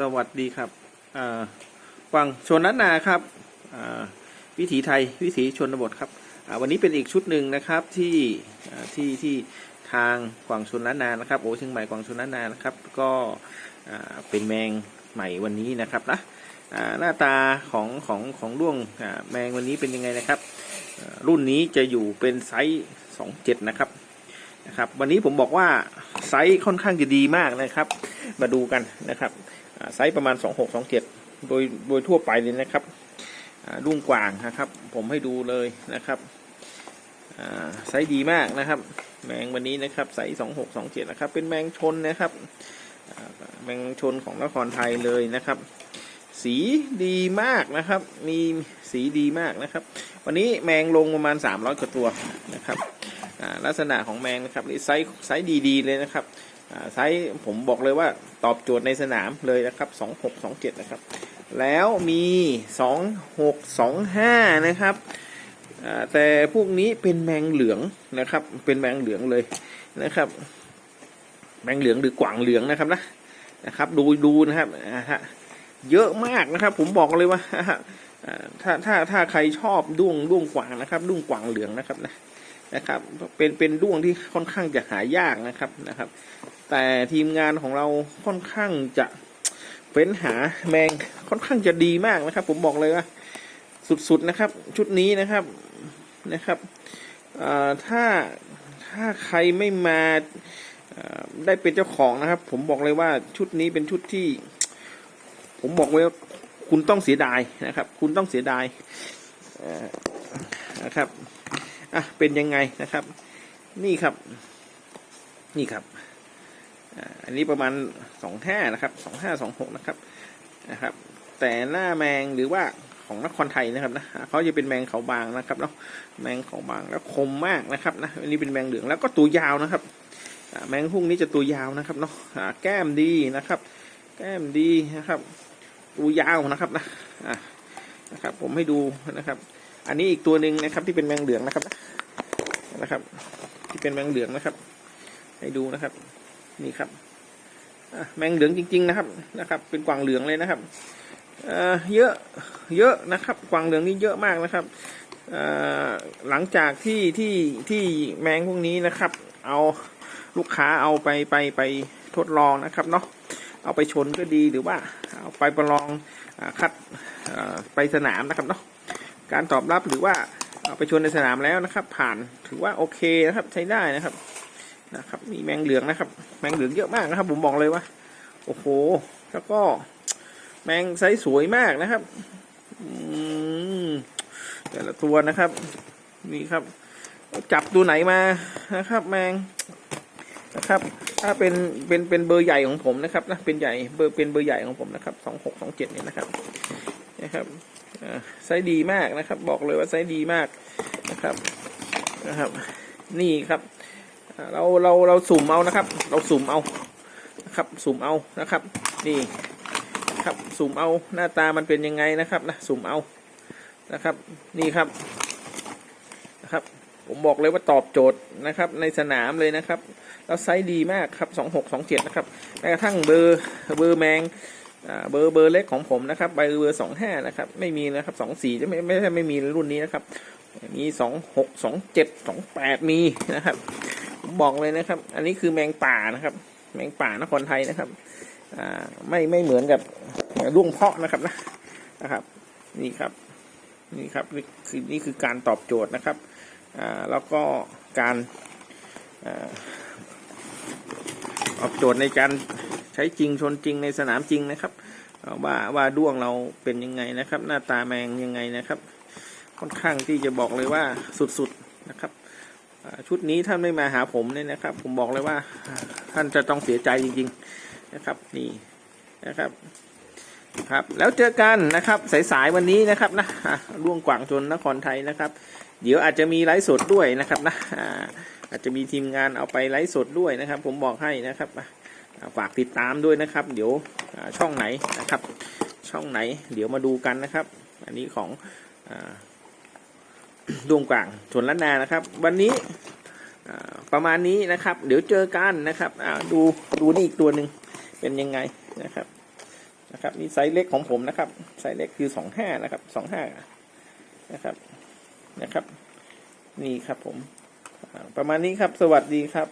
สวัสดีครับอ่ากวางชนล้านนาครับวิถีไทยวิถีชนบทครับวันนี้เป็นอีกชุดหนึ่งนะครับที่ที่ที่ทางกวางชนล้านนานะครับโอเชียงใหม่กวางชนล้านนานะครับ ก็เป็นแมงใหม่วันนี้นะครับนะหน้าตาของของของด้วงแมงวันนี้เป็นยังไงนะครับ รุ่นนี้จะอยู่เป็นไซส์27นะครับนะครับ วันนี้ผมบอกว่าไซส์ค่อนข้างจะดีมากนะครับ มาดูกันนะครับ ไซส์ประมาณ 26 27 โดยโดยทั่วไปเลยนะครับอ่าดุ้งกว่างนะครับ ผมให้ดูเลยนะครับไซส์ดีมากนะครับ แมงวันนี้นะครับไซส์26 27 นะครับ เป็นแมงชนนะครับแมงชนของนครไทยเลยนะครับ สีดีมากนะครับ มีสีดีมากนะครับ วันนี้แมงลงประมาณ 300กว่าตัวนะครับลักษณะของแมงนะครับไซส์ไซส์ดีๆเลยนะครับ ไซส์ผมบอกเลยว่าตอบโจทย์ในสนามเลยนะครับ 26 27 นะครับ แล้วมี 26 25 นะครับแต่พวกนี้เป็นแมงเหลืองนะครับ เป็นแมงเหลืองเลยนะครับ แมงเหลืองหรือกวางเหลืองนะครับนะนะครับ ดูดูนะครับเยอะมากนะครับ ผมบอกเลยว่าอ่าถ้าถ้าถ้าใครชอบด้วงด้วงกวางนะครับ ด้วงกวางเหลืองนะครับนะนะครับ เป็นเป็นด้วงที่ค่อนข้างจะหายากนะครับนะครับ แต่ทีมงานของเราค่อนข้างจะเฟ้นหาแมงค่อนข้างจะดีมากนะครับ ผมบอกเลยว่าสุดๆนะครับ ชุดนี้นะครับนะครับถ้าถ้าใครไม่มาได้เป็นเจ้าของนะครับ ผมบอกเลยว่าชุดนี้เป็นชุดที่ ผมบอกเลยว่าคุณต้องเสียดายนะครับ คุณต้องเสียดายนะครับอะเป็นยังไงนะครับ นี่ครับ นี่ครับ อันนี้ประมาณสองห้านะครับสองห้าสองหกนะครับนะครับ แต่หน้าแมงหรือว่าของนครไทยนะครับนะเขาจะเป็นแมงเขาบางนะครับเนาะแมงเขาบางแล้วคมมากนะครับนะอันนี้เป็นแมงเหลืองแล้วก็ตัวยาวนะครับแมงพุ่งนี้จะตัวยาวนะครับเนาะแก้มดีนะครับ แก้มดีนะครับ ตัวยาวนะครับนะนะครับ ผมให้ดูนะครับ อันนี้อีกตัวหนึ่งนะครับที่เป็นแมงเหลืองนะครับนะครับ ที่เป็นแมงเหลืองนะครับ ให้ดูนะครับ นี่ครับแมงเหลืองจริง ๆ นะครับนะครับ เป็นกวางเหลืองเลยนะครับเเยอะเยอะนะครับกวางเหลืองนี่เยอะมากนะครับหลังจากที่ที่ที่แมงพวกนี้นะครับ เอาลูกค้าเอาไปไปไปทดลองนะครับเนาะเอาไปชนก็ดีหรือว่าเอาไปประลองอคัดไปสนามนะครับเนาะการตอบรับหรือว่าเอาไปชนในสนามแล้วนะครับ ผ่านถือว่าโอเคนะครับใช้ได้นะครับ นะครับ มีแมงเหลืองนะครับ แมงเหลืองเยอะมากนะครับ ผมบอกเลยว่า โอ้โห แล้วก็แมงไซส์สวยมากนะครับอืมแต่ละตัวนะครับ นี่ครับ จับตัวไหนมานะครับ แมงนะครับ ถ้าเป็นเป็นเป็นเบอร์ใหญ่ของผมนะครับนะเป็นใหญ่เบอร์เป็นเบอร์ใหญ่ของผมนะครับสองหกสองเจ็ดเนี่ยนะครับนะครับไซส์ดีมากนะครับ บอกเลยว่าไซส์ดีมากนะครับนะครับ นี่ครับ เราเราเราสุ่มเอานะครับ เราสุ่มเอานะครับสุ่มเอานะครับ นี่ครับสุ่มเอาหน้าตามันเป็นยังไงนะครับนะสุ่มเอานะครับ นี่ครับนะครับ ผมบอกเลยว่าตอบโจทย์นะครับ ในสนามเลยนะครับ แล้วไซส์ดีมากครับสองหกสองเจ็ดนะครับแม้กระทั่งเบอร์เบอร์แมงเบอร์เบอร์เล็กของผมนะครับใบเบอร์สองห้านะครับ ไม่มีนะครับสองสี่จะไม่ไม่ใช่ไม่มีรุ่นนี้นะครับ มีสองหกสองเจ็ดสองแปดมีนะครับ บอกเลยนะครับ อันนี้คือแมงป่านะครับ แมงป่านครไทยนะครับอ่าไม่ไม่เหมือนกับด้วงเพาะนะครับนะนะครับ นี่ครับนี่ครับนี่คือนี่คือการตอบโจทย์นะครับอ่าแล้วก็การตอบโจทย์ในการใช้จริงชนจริงในสนามจริงนะครับว่าว่าด้วงเราเป็นยังไงนะครับ หน้าตาแมงยังไงนะครับ ค่อนข้างที่จะบอกเลยว่าสุดๆนะครับ ชุดนี้ท่านไม่มาหาผมเนี่ยนะครับ ผมบอกเลยว่า ท่านจะต้องเสียใจจริง ๆนะครับ นี่นะครับครับ แล้วเจอกันนะครับสายๆวันนี้นะครับนะอะร่วงกว่างจนนครไทยนะครับ เดี๋ยวอาจจะมีไลฟ์สดด้วยนะครับนะอาจจะมีทีมงานเอาไปไลฟ์สดด้วยนะครับ ผมบอกให้นะครับฝากติดตามด้วยนะครับ เดี๋ยวช่องไหนนะครับ ช่องไหน เดี๋ยวมาดูกันนะครับ อันนี้ของอ่า ดวงกว่างชนล้านนานะครับ วันนี้ประมาณนี้นะครับ เดี๋ยวเจอกันนะครับดูดูนี่อีกตัวหนึ่งเป็นยังไงนะครับนะครับนี่ไซส์เล็กของผมนะครับ ไซส์เล็กคือสองห้านะครับสองห้านะครับนะครับ นี่ครับผมประมาณนี้ครับสวัสดีครับ